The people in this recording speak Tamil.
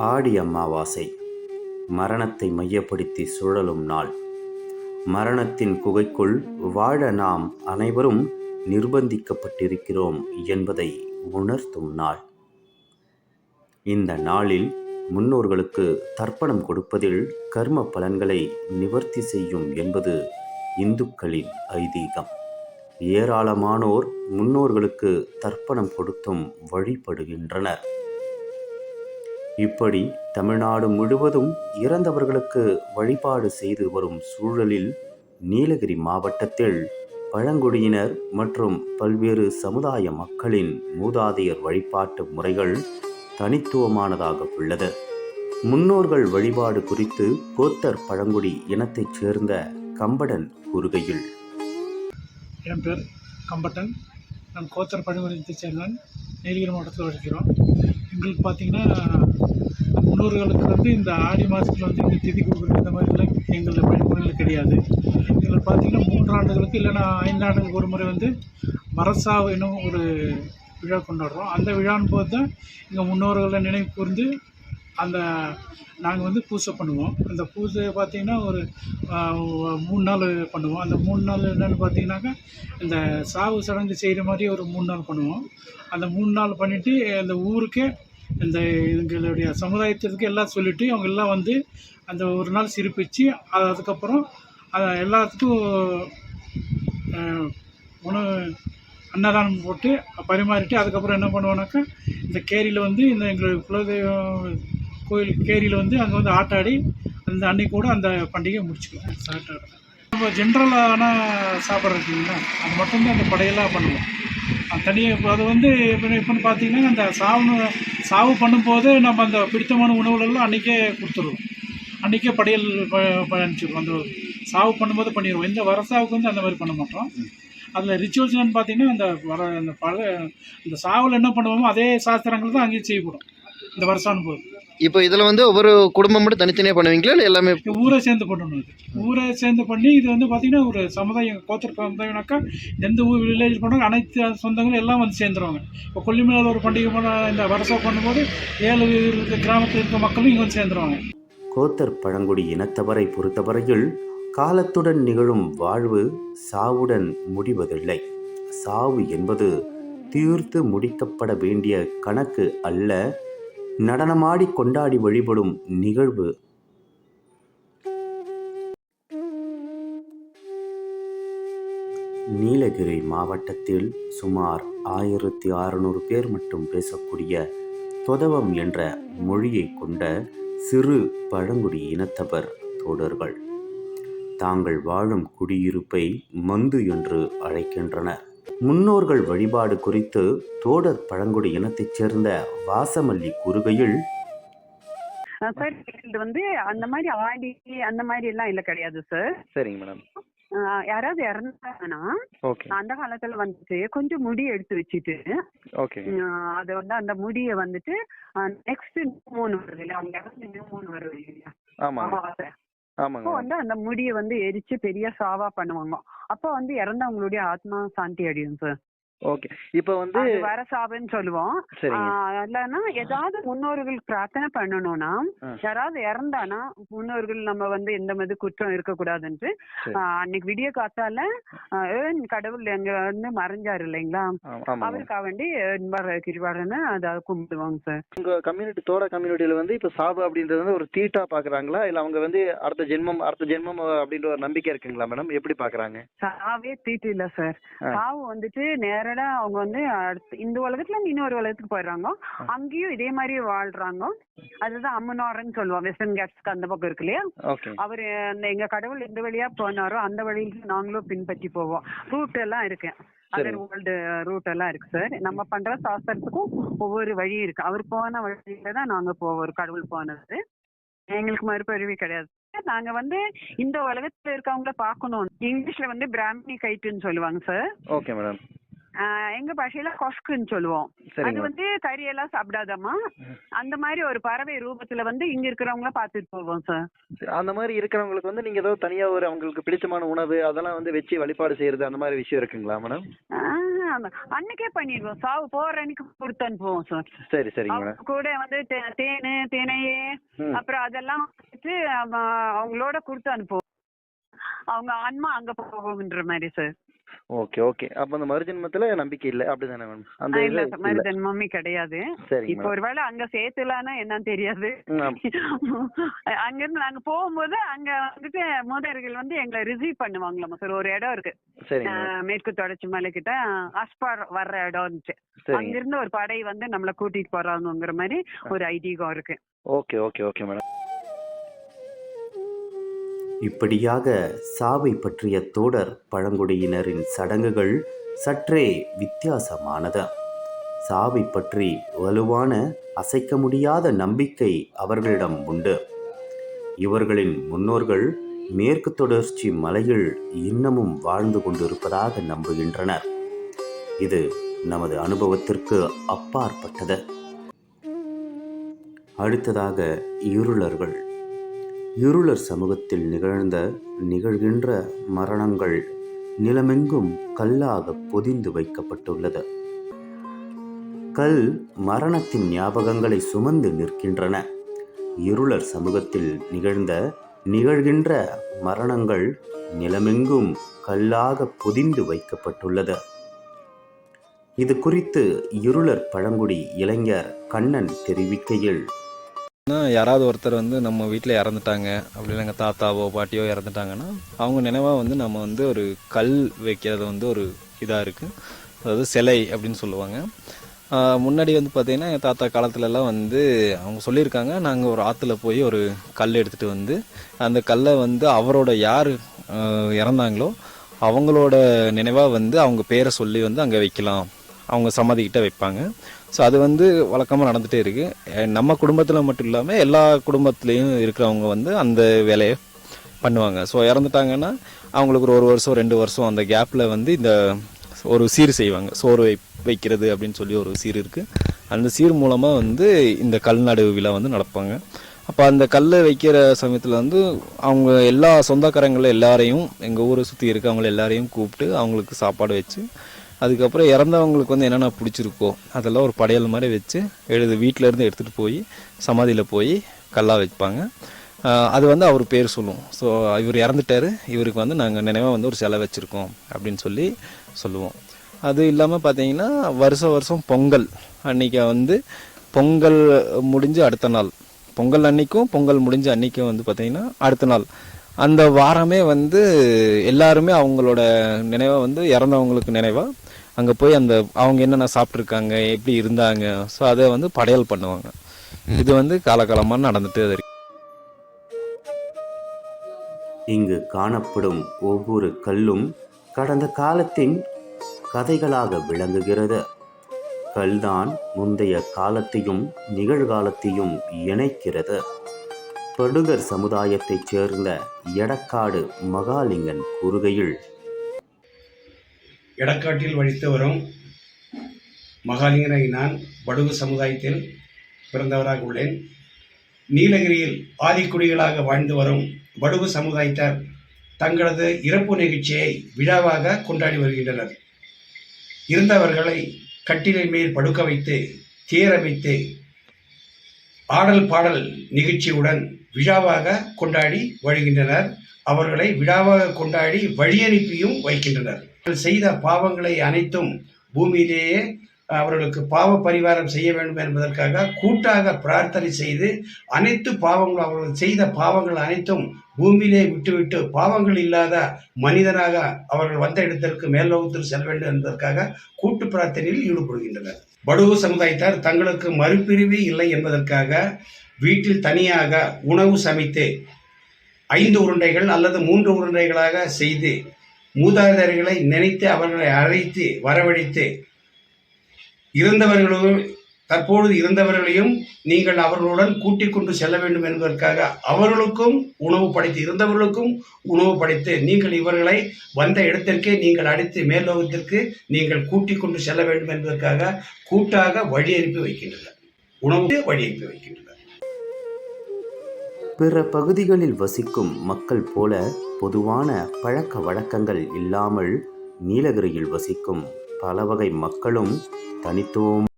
ஆடி அமாவாசை. மரணத்தை மையப்படுத்தி சுழலும் நாள். மரணத்தின் குகைக்குள் வாழ நாம் அனைவரும் நிர்பந்திக்கப்பட்டிருக்கிறோம் என்பதை உணர்த்தும் நாள். இந்த நாளில் முன்னோர்களுக்கு தர்ப்பணம் கொடுப்பதில் கர்ம பலன்களை நிவர்த்தி செய்யும் என்பது இந்துக்களின் ஐதீகம். ஏராளமானோர் முன்னோர்களுக்கு தர்ப்பணம் கொடுத்தும் வழிபடுகின்றனர். இப்படி தமிழ்நாடு முழுவதும் இறந்தவர்களுக்கு வழிபாடு செய்து வரும் சூழலில் நீலகிரி மாவட்டத்தில் பழங்குடியினர் மற்றும் பல்வேறு சமுதாய மக்களின் மூதாதையர் வழிபாட்டு முறைகள் தனித்துவமானதாக உள்ளது. முன்னோர்கள் வழிபாடு குறித்து கோத்தர் பழங்குடி இனத்தைச் சேர்ந்த கம்படன் கூறுகையில் என் பேர் கம்பட்டன். நான் கோத்தர் பழங்குடியினத்தை சேர்ந்தவன். நீலகிரி மாவட்டத்தில் வசிக்கிறோம். எங்களுக்கு பார்த்தீங்கன்னா முன்னோர்களுக்கு வந்து இந்த ஆடி மாதத்தில் வந்து இந்த திதி கொடுக்குறது இந்த மாதிரிலாம் எங்கள் வழிமுறைகள் கிடையாது. எங்களுக்கு பார்த்திங்கன்னா மூன்று ஆண்டுகளுக்கு இல்லைன்னா ஐந்து ஆண்டுகளுக்கு ஒரு முறை வந்து மரசாவு என்னும் ஒரு விழா கொண்டாடுறோம். அந்த விழான்னு போது தான் எங்கள் முன்னோர்களை நினைவு கூர்ந்து அந்த நாங்கள் வந்து பூஜை பண்ணுவோம். அந்த பூஜை பார்த்திங்கன்னா ஒரு மூணு நாள் பண்ணுவோம். அந்த மூணு நாள் என்னென்னு பார்த்தீங்கன்னாக்கா இந்த சாவு சடங்கு செய்கிற மாதிரி ஒரு மூணு நாள் பண்ணுவோம். அந்த மூணு நாள் பண்ணிவிட்டு அந்த ஊருக்கே இந்த எங்களுடைய சமுதாயத்திற்கு எல்லாம் சொல்லிவிட்டு அவங்க எல்லாம் வந்து அந்த ஒரு நாள் சிரிப்பிச்சு அது அதுக்கப்புறம் அதை எல்லாத்துக்கும் உணவு அன்னதானம் போட்டு பரிமாறிட்டு அதுக்கப்புறம் என்ன பண்ணுவோம்னாக்கா இந்த கேரியில் வந்து இந்த எங்களுடைய குலதெய்வம் கோயில் கேரியில் வந்து அங்கே வந்து ஆட்டாடி அந்த அன்னைக்கு கூட அந்த பண்டிகையை முடிச்சுக்கலாம். சாட்டாடு நம்ம ஜென்ரலான சாப்பாடு இருக்குங்களா அது மட்டும்தான் அந்த படையெல்லாம் பண்ணுவோம். தனியாக இப்போ அது வந்து இப்போ இப்போன்னு பார்த்தீங்கன்னா அந்த சாவு சாவு பண்ணும்போது நம்ம அந்த பிடித்தமான உணவுகளெல்லாம் அன்றைக்கே கொடுத்துருவோம். அன்றைக்கே படையல் ப- அனுப்பிச்சிடுவோம் அந்த சாவு பண்ணும்போது பண்ணிடுவோம் இந்த வர சாவுக்கு வந்து அந்த மாதிரி பண்ண மாட்டோம். அதில் ரிச்சுவல்ஸ்னு பார்த்தீங்கன்னா அந்த வர அந்த பழ இந்த சாவில் என்ன பண்ணுவோமோ அதே சாஸ்திரங்கள் தான் அங்கேயும் செய்யப்படும். இந்த வருஷம் போது இப்போ இதில் வந்து ஒவ்வொரு குடும்பம் மட்டும் தனித்தனியாக பண்ணுவீங்களா? இல்லை எல்லாமே இது ஊரை சேர்ந்து பண்ணணும் இது. ஊரை சேர்ந்து பண்ணி இது வந்து பார்த்தீங்கன்னா ஒரு சமுதாயம் கோத்தர் சமுதாயம்னாக்கா எந்த ஊர் வில்லேஜ் பண்ணாலும் அனைத்து சொந்தங்களும் எல்லாம் வந்து சேர்ந்துருவாங்க. இப்போ கொல்லிமலையில் ஒரு பண்டிகை பண்ண இந்த வருஷம் பண்ணும்போது ஏழு இருக்க கிராமத்தில் இருக்க மக்களும் இங்கே வந்து சேர்ந்துருவாங்க. கோத்தர் பழங்குடி இனத்தவரை பொறுத்தவரையில் காலத்துடன் நிகழும் வாழ்வு சாவுடன் முடிவதில்லை. சாவு என்பது தீர்த்து முடிக்கப்பட வேண்டிய கணக்கு அல்ல நடனமாடி கொண்டாடி வழிபடும் நிகழ்வு. நீலகிரி மாவட்டத்தில் சுமார் ஆயிரத்தி அறுநூறு பேர் மட்டும் பேசக்கூடிய தொதவம் என்ற மொழியை கொண்ட சிறு பழங்குடி இனத்தவர் தோடர்கள் தாங்கள் வாழும் குடியிருப்பை மந்து என்று அழைக்கின்றனர். முன்னோர்கள் வழிபாடு குறித்து தோடர் பழங்குடி இனத்தைச் சேர்ந்த வாசமல்லி கூறுகையில் சார் இது வந்து அந்த மாதிரி ஆடி அந்த மாதிரி எல்லாம் இல்ல கிடையாது சார். சரிங்க மேடம். யாராவது இறந்தாங்கன்னா ஓகே. அந்த காலத்துல வந்துட்டு கொஞ்சம் முடி எடுத்து வச்சுட்டு அது வந்து அந்த முடிய வந்துட்டு நெக்ஸ்ட் மூணு வருது இல்லையா? அவங்க இறந்து மூணு வருது இல்லையா? அப்போ வந்து அந்த முடிய வந்து எரிச்சு பெரிய சாவா பண்ணுவாங்க. அப்ப வந்து இறந்தவங்களுடைய ஆத்மா சாந்தி அடையும் சார். ஓகே இப்போ வந்து வர சாவுன்னு சொல்லுவோம். இல்லைன்னா ஏதாவது முன்னோர்கள் பிரார்த்தனை பண்ணணும்னா. யாராவது இறந்தானா முன்னோர்கள் நம்ம வந்து எந்த மாதிரி குற்றம் இருக்கக்கூடாதுன்ட்டு அன்னைக்கு விடிய காத்தால கடவுள் எங்க வந்து மறைஞ்சாரு இல்லைங்களா? அவருக்காக வேண்டி கிரிவாரன்னு அதை கும்பிடுவாங்க சார் உங்க கம்யூனிட்டி தோட கம்யூனிட்டியில வந்து இப்போ சாவு அப்படின்றது வந்து ஒரு தீட்டா பாக்குறாங்களா? இல்ல அவங்க வந்து அடுத்த ஜென்மம் அடுத்த ஜென்மம் அப்படின்ற ஒரு நம்பிக்கை இருக்குங்களா மேடம் எப்படி பாக்குறாங்க? சாவே தீட்டு இல்ல சார். சாவு வந்துட்டு நேரடா அவங்க வந்து இந்த உலகத்துல இருந்து இன்னொரு உலகத்துக்கு போயிடுறாங்க. அங்கேயும் இதே மாதிரி வாழ்றாங்க. அதுதான் அம்மனோரன்னு சொல்லுவோம் வெஸ்டர்ன் கேட்ஸ்க்கு அந்த பக்கம் இருக்கு இல்லையா? அவரு அந்த எங்க கடவுள் எந்த வழியா போனாரோ அந்த வழியில நாங்களும் பின்பற்றி போவோம். ரூட் எல்லாம் இருக்கு. அதர் வேர்ல்டு ரூட் எல்லாம் இருக்கு சார் நம்ம பண்ற சாஸ்திரத்துக்கும் ஒவ்வொரு வழி இருக்கு. அவர் போன வழியில தான் நாங்க போவோம். ஒரு கடவுள் போனது. எங்களுக்கு மறுபிறவி கிடையாது. நாங்க வந்து இந்த உலகத்துல இருக்கவங்கள பார்க்கணும். இங்கிலீஷ்ல வந்து பிராமணி கைட்டுன்னு சொல்லுவாங்க சார் ஓகே மேடம் எங்க பாஷையில கொஸ்குன்னு சொல்லுவோம். அது வந்து கறியெல்லாம் சாப்பிடாதாமா அந்த மாதிரி ஒரு பறவை ரூபத்துல வந்து இங்க இருக்கிறவங்கள பார்த்துட்டு போவோம் சார் அந்த மாதிரி இருக்கிறவங்களுக்கு வந்து நீங்க ஏதோ தனியா ஒரு அவங்களுக்கு பிடிச்சமான உணவு அதெல்லாம் வந்து வச்சு வழிபாடு செய்யறது அந்த மாதிரி விஷயம் இருக்குங்களா மேடம் அன்னைக்கே பண்ணிடுவோம் சாவு போற அன்னைக்கு கொடுத்து அனுப்புவோம் சார் சரி சரிங்க கூட வந்து தேனு தினையே. அப்புறம் அதெல்லாம் அவங்களோட கொடுத்து அனுப்புவோம். அவங்க ஆன்மா அங்க போகும்ன்ற மாதிரி சார் ஓகே ஓகே அப்போ அந்த மறுஜென்மத்துல நம்பிக்கை இல்லை? அப்படிதானே மேடம் அந்த இல்ல மம்மி கிடையாது. இப்போ ஒருவேளை அங்க சேர்த்துலான்னா என்னன்னு தெரியாது. ம், ஆமா. அங்கிருந்து நாங்க போகும்போது அங்க வந்துட்டு மூதர்கள் வந்து எங்களை ரிசீவ் பண்ணுவாங்களாம் சார் ஒரு இடம் இருக்கு. மேற்கு தொடர்ச்சி மலை கிட்ட அஸ்பார் வர்ற இடம் இருந்துச்சு அங்கிருந்து ஒரு படை வந்து நம்மள கூட்டிட்டு போறாங்கிற மாதிரி ஒரு ஐதீகம் இருக்கு. ஓகே ஓகே ஓகே மேடம் இப்படியாக சாவை பற்றிய தோடர் பழங்குடியினரின் சடங்குகள் சற்றே வித்தியாசமானது. சாவை பற்றி வலுவான அசைக்க முடியாத நம்பிக்கை அவர்களிடம் உண்டு. இவர்களின் முன்னோர்கள் மேற்கு தொடர்ச்சி மலையில் இன்னமும் வாழ்ந்து கொண்டிருப்பதாக நம்புகின்றனர். இது நமது அனுபவத்திற்கு அப்பாற்பட்டது. அடுத்ததாக இருளர்கள். இருளர் சமூகத்தில் நிகழ்ந்த நிகழ்கின்ற மரணங்கள் நிலமெங்கும் கல்லாக பொதிந்து வைக்கப்பட்டுள்ளது. கல் மரணத்தின் ஞாபகங்களை சுமந்து நிற்கின்றன. இருளர் சமூகத்தில் நிகழ்ந்த நிகழ்கின்ற மரணங்கள் நிலமெங்கும் கல்லாக பொதிந்து வைக்கப்பட்டுள்ளது. இது குறித்து இருளர் பழங்குடி இளைஞர் கண்ணன் தெரிவிக்கையில் யாராவது ஒருத்தர் வந்து நம்ம வீட்டில் இறந்துட்டாங்க அப்படி எங்கள் தாத்தாவோ பாட்டியோ இறந்துட்டாங்கன்னா அவங்க நினைவாக வந்து நம்ம வந்து ஒரு கல் வைக்கிறது வந்து ஒரு இதாக இருக்குது அதாவது சிலை அப்படின்னு சொல்லுவாங்க. முன்னாடி வந்து பார்த்திங்கன்னா எங்கள் தாத்தா காலத்துலலாம் வந்து அவங்க சொல்லியிருக்காங்க நாங்கள் ஒரு ஆற்றுல போய் ஒரு கல் எடுத்துகிட்டு வந்து அந்த கல்லை வந்து அவரோட யார் இறந்தாங்களோ அவங்களோட நினைவாக வந்து அவங்க பேரை சொல்லி வந்து அங்கே வைக்கலாம். அவங்க சமாதிக்கிட்ட வைப்பாங்க. ஸோ அது வந்து வழக்கமாக நடந்துகிட்டே இருக்குது நம்ம குடும்பத்தில் மட்டும் இல்லாமல் எல்லா குடும்பத்துலேயும் இருக்கிறவங்க வந்து அந்த வேலையை பண்ணுவாங்க. ஸோ இறந்துட்டாங்கன்னா அவங்களுக்கு ஒரு ஒரு வருஷம் ரெண்டு வருஷம் அந்த கேப்பில் வந்து இந்த ஒரு சீர் செய்வாங்க. சோறு வை வைக்கிறது அப்படின்னு சொல்லி ஒரு சீர் இருக்குது அந்த சீர் மூலமாக வந்து இந்த கல்நடு விழா வந்து நடப்பாங்க. அப்போ அந்த கல்லை வைக்கிற சமயத்தில் வந்து அவங்க எல்லா சொந்தக்காரங்களை எல்லாரையும் எங்கள் ஊரை சுற்றி இருக்கவங்க எல்லாரையும் கூப்பிட்டு அவங்களுக்கு சாப்பாடு வச்சு அதுக்கப்புறம் இறந்தவங்களுக்கு வந்து என்னென்ன பிடிச்சிருக்கோ அதெல்லாம் ஒரு படையல் மாதிரி வச்சு எழுது வீட்டிலேருந்து எடுத்துகிட்டு போய் சமாதியில் போய் கல்லாக வைப்பாங்க. அது வந்து அவர் பேர் சொல்லுவோம் ஸோ இவர் இறந்துட்டாரு. இவருக்கு வந்து நாங்கள் நினைவாக வந்து ஒரு சிலை வச்சுருக்கோம் அப்படின்னு சொல்லி சொல்லுவோம். அது இல்லாமல் பார்த்தீங்கன்னா வருஷம் வருஷம் பொங்கல் அன்றைக்கி வந்து பொங்கல் முடிஞ்சு அடுத்த நாள். பொங்கல் அன்னைக்கும் பொங்கல் முடிஞ்ச அன்னைக்கும் வந்து பார்த்திங்கன்னா அடுத்த நாள். அந்த வாரமே வந்து எல்லாருமே அவங்களோட நினைவாக வந்து இறந்தவங்களுக்கு நினைவாக அங்கே போய் அந்த அவங்க என்னென்ன சாப்பிட்ருக்காங்க எப்படி இருந்தாங்க ஸோ அதை வந்து படையல் பண்ணுவாங்க. இது வந்து காலகாலமாக நடந்துட்டு இருக்கு. இங்கு காணப்படும் ஒவ்வொரு கல்லும் கடந்த காலத்தின் கதைகளாக விளங்குகிறது. கல்தான் முந்தைய காலத்தையும் நிகழ்காலத்தையும் இணைக்கிறது. படுகர் சமுதாயத்தைச் சேர்ந்த எடக்காடு மகாலிங்கன் கூறுகையில் எடக்காட்டில் வழித்து வரும் மகாலிங்கனை நான் படுகு சமுதாயத்தில் பிறந்தவராக உள்ளேன். நீலகிரியில் ஆதிக்குடிகளாக வாழ்ந்து வரும் படுகு சமுதாயத்தார் தங்களது இறப்பு நிகழ்ச்சியை விழாவாக கொண்டாடி வருகின்றனர். இருந்தவர்களை கட்டிலின் மேல் படுக்க வைத்து தேர வைத்து ஆடல் பாடல் நிகழ்ச்சியுடன் விழாவாக கொண்டாடி வருகின்றனர். அவர்களை விழாவாக கொண்டாடி வழியனுப்பியும் வைக்கின்றனர். செய்த பாவங்களை அனைத்தும் பூமியிலேயே அவர்களுக்கு பாவ பரிகாரம் செய்ய வேண்டும் என்பதற்காக கூட்டாக பிரார்த்தனை செய்து அனைத்து பாவங்களும் அவர்கள் செய்த பாவங்கள் அனைத்தும் பூமியிலே விட்டுவிட்டு பாவங்கள் இல்லாத மனிதனாக அவர்கள் வந்த இடத்திற்கு மேல்லோகத்தில் செல்ல வேண்டும் என்பதற்காக கூட்டு பிரார்த்தனையில் ஈடுபடுகின்றனர். படுகு சமுதாயத்தார் தங்களுக்கு மறுபிரிவு இல்லை என்பதற்காக வீட்டில் தனியாக உணவு சமைத்து ஐந்து உருண்டைகள் அல்லது மூன்று உருண்டைகளாக செய்து மூதாதையர்களை நினைத்து அவர்களை அழைத்து வரவழைத்து இருந்தவர்களும் தற்பொழுது இருந்தவர்களையும் நீங்கள் அவர்களுடன் கூட்டிக் கொண்டு செல்ல வேண்டும் என்பதற்காக அவர்களுக்கும் உணவு படைத்து இருந்தவர்களுக்கும் உணவு படைத்து நீங்கள் இவர்களை வந்த இடத்திற்கே நீங்கள் அடித்து மேல்லோகத்திற்கு நீங்கள் கூட்டிக் கொண்டு செல்ல வேண்டும் என்பதற்காக கூட்டாக வழி அனுப்பி வைக்கின்றனர். உணவு வழி அனுப்பி வைக்கின்றனர். பிற பகுதிகளில் வசிக்கும் மக்கள் போல பொதுவான பழக்க வழக்கங்கள் இல்லாமல் நீலகிரியில் வசிக்கும் பல வகை மக்களும் தனித்துவம்